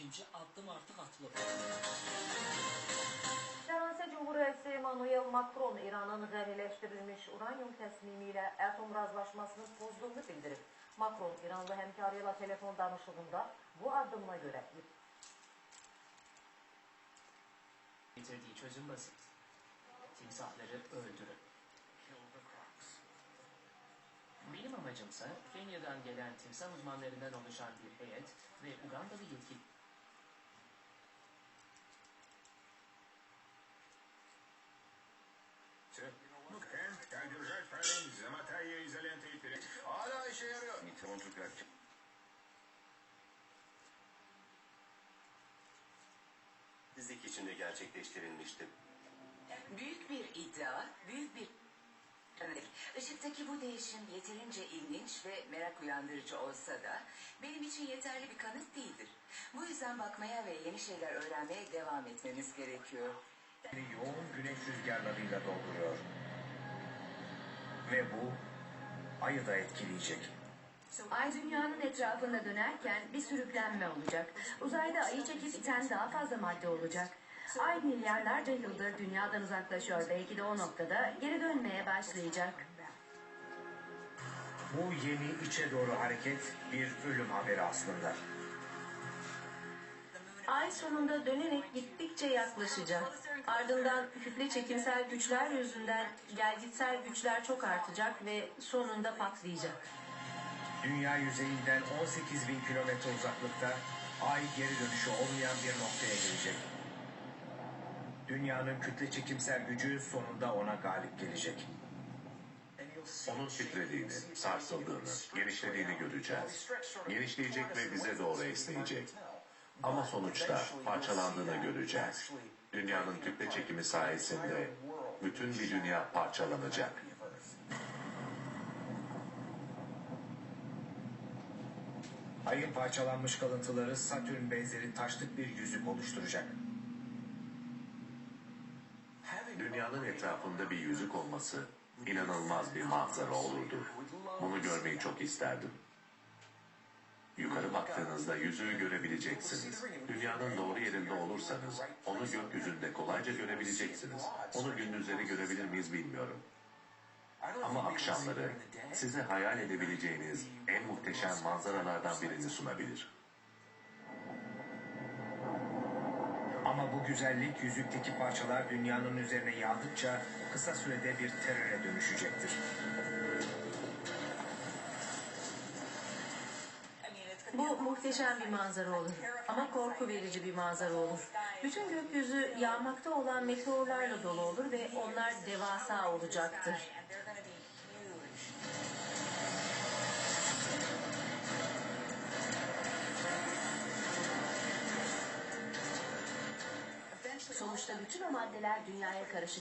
ikinci adım artık atılıb. Fransa Cumhuriyeti Emmanuel Macron İranın ganiləşdirilmiş uranyum təslimi ilə atom razılaşmasını pozduğunu bildirib. Macron İranlı həmkarıyla telefon danışığında bu addımına görə Getirdiği çözüm basit. Timsahları öldürün. Benim amacımsa Kenya'dan gelen timsah uzmanlarından oluşan bir heyet ve Ugandalı yetkili işe yarıyor. Fizik içinde gerçekleştirilmişti. Büyük bir iddia, büyük bir örnek. Işıktaki bu değişim yeterince ilginç ve merak uyandırıcı olsa da benim için yeterli bir kanıt değildir. Bu yüzden bakmaya ve yeni şeyler öğrenmeye devam etmemiz gerekiyor. yoğun güneş rüzgarlarıyla dolduruyor. Ve bu ayı da etkileyecek. Ay dünyanın etrafında dönerken bir sürüklenme olacak. Uzayda ayı çekip iten daha fazla madde olacak. Ay milyarlarca yıldır dünyadan uzaklaşıyor. Belki de o noktada geri dönmeye başlayacak. Bu yeni içe doğru hareket bir ölüm haberi aslında. Ay sonunda dönerek gittikçe yaklaşacak. Ardından kütle çekimsel güçler yüzünden gelgitsel güçler çok artacak ve sonunda patlayacak. Dünya yüzeyinden 18 bin kilometre uzaklıkta ay geri dönüşü olmayan bir noktaya gelecek. Dünyanın kütle çekimsel gücü sonunda ona galip gelecek. Onun titrediğini, sarsıldığını, genişlediğini göreceğiz. Genişleyecek ve bize doğru esneyecek. Ama sonuçta parçalandığını göreceğiz. Dünyanın kütle çekimi sayesinde bütün bir dünya parçalanacak. Ayın parçalanmış kalıntıları Satürn benzeri taşlık bir yüzük oluşturacak. Dünyanın etrafında bir yüzük olması inanılmaz bir manzara olurdu. Bunu görmeyi çok isterdim. Yukarı baktığınızda yüzüğü görebileceksiniz. Dünyanın doğru yerinde olursanız onu gökyüzünde kolayca görebileceksiniz. Onu gündüzleri görebilir miyiz bilmiyorum. Ama akşamları size hayal edebileceğiniz en muhteşem manzaralardan birini sunabilir. Ama bu güzellik yüzükteki parçalar dünyanın üzerine yağdıkça kısa sürede bir teröre dönüşecektir. Muhteşem bir manzara olur ama korku verici bir manzara olur. Bütün gökyüzü yağmakta olan meteorlarla dolu olur ve onlar devasa olacaktır. Sonuçta bütün o maddeler dünyaya karışacak.